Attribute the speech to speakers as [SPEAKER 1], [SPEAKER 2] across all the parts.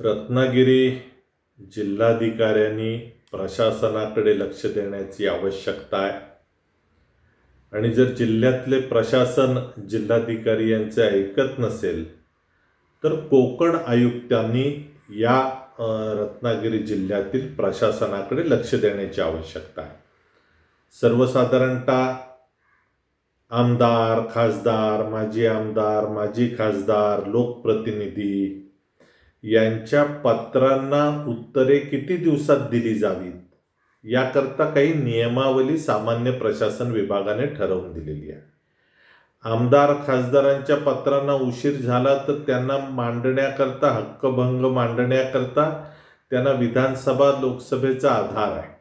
[SPEAKER 1] रत्नागिरी जिल्हाधिकाऱ्यांनी प्रशासनाकडे लक्ष देण्याची आवश्यकता आहे. आणि जर जिल्ह्यातले प्रशासन जिल्हाधिकारी यांचे ऐकत नसेल तर कोकण आयुक्तांनी या रत्नागिरी जिल्ह्यातील प्रशासनाकडे लक्ष देण्याची आवश्यकता आहे. सर्वसाधारणतः आमदार खासदार माजी आमदार माजी खासदार लोकप्रतिनिधी यांच्या पत्रांना उत्तरे किती दिवसात दिली जावीत? याकरता काही नियमावली सामान्य प्रशासन विभागाने ठरवून दिलेली आहे. आमदार खासदारांच्या पत्रांना उशीर झाला तर त्यांना मांडण्याकरता हक्कभंग मांडण्याकरता त्यांना विधानसभा लोकसभेचा आधार आहे.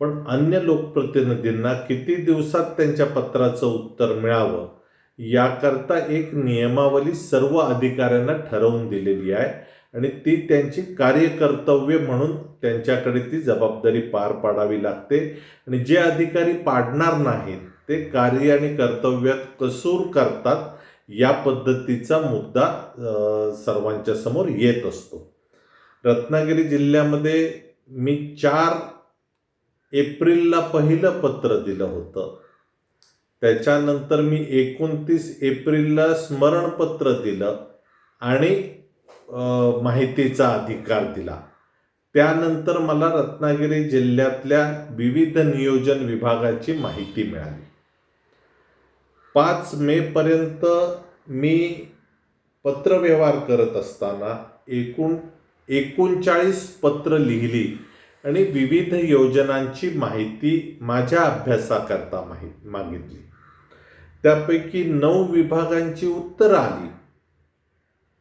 [SPEAKER 1] पण अन्य लोकप्रतिनिधींना किती दिवसात त्यांच्या पत्राचं उत्तर मिळावं? याकरता एक नियमावली सर्व अधिकाऱ्यांना ठरवून दिलेली आहे. आणि ती त्यांची कार्यकर्तव्य म्हणून त्यांच्याकडे ती जबाबदारी पार पाडावी लागते. आणि जे अधिकारी पाडणार नाहीत ते कार्य आणि कर्तव्यात कसूर करतात या पद्धतीचा मुद्दा सर्वांच्या समोर येत असतो. रत्नागिरी जिल्ह्यामध्ये मी चार एप्रिलला पहिलं पत्र दिलं होतं. त्याच्यानंतर मी एकोणतीस एप्रिलला स्मरणपत्र दिलं आणि माहितीचा अधिकार दिला. त्यानंतर मला रत्नागिरी जिल्ह्यातल्या विविध नियोजन विभागाची माहिती मिळाली. पाच मे पर्यंत मी पत्रव्यवहार करत असताना एकूण एकोणचाळीस पत्र लिहिली आणि विविध योजनांची माहिती माझ्या अभ्यासाकरता माहिती मागितली. त्यापैकी नऊ विभागांची उत्तरं आली.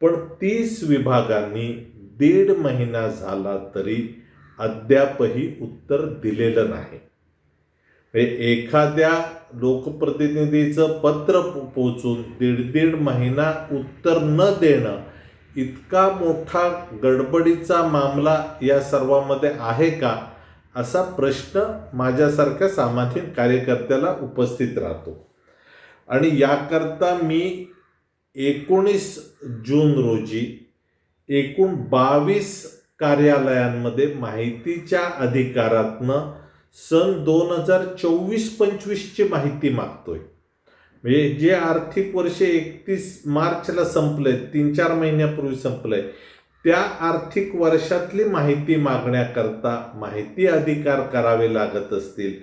[SPEAKER 1] पण तीस विभागांनी दीड महिना झाला तरी अद्यापही उत्तर दिलेलं नाही. म्हणजे एखाद्या लोकप्रतिनिधीचं पत्र पोचून दीड दीड महिना उत्तर न देणं इतका मोठा गडबडीचा मामला या सर्वामध्ये आहे का? असा प्रश्न माझ्यासारख्या सामाजिक कार्यकर्त्याला उपस्थित राहतो. आणि याकरता मी एकोणीस जून रोजी एकूण बावीस कार्यालयांमध्ये माहितीच्या अधिकारातनं सन दोन हजार चोवीस पंचवीसची माहिती मागतोय. म्हणजे जे आर्थिक वर्ष एकतीस मार्चला संपलंय तीन चार महिन्यापूर्वी संपलंय त्या आर्थिक वर्षातली माहिती मागण्याकरता माहिती अधिकार करावे लागत असतील.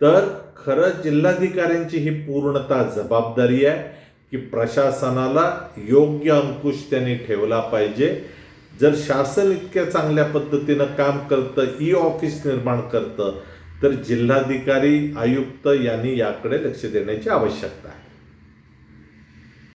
[SPEAKER 1] तर खरं जिल्हाधिकाऱ्यांची ही पूर्णतः जबाबदारी आहे. की प्रशासनाला योग्य अंकुश त्यांनी ठेवला पाहिजे. जर शासन इतक्या चांगल्या पद्धतीनं काम करतं ई ऑफिस निर्माण करतं तर जिल्हाधिकारी आयुक्त यांनी याकडे लक्ष देण्याची आवश्यकता आहे.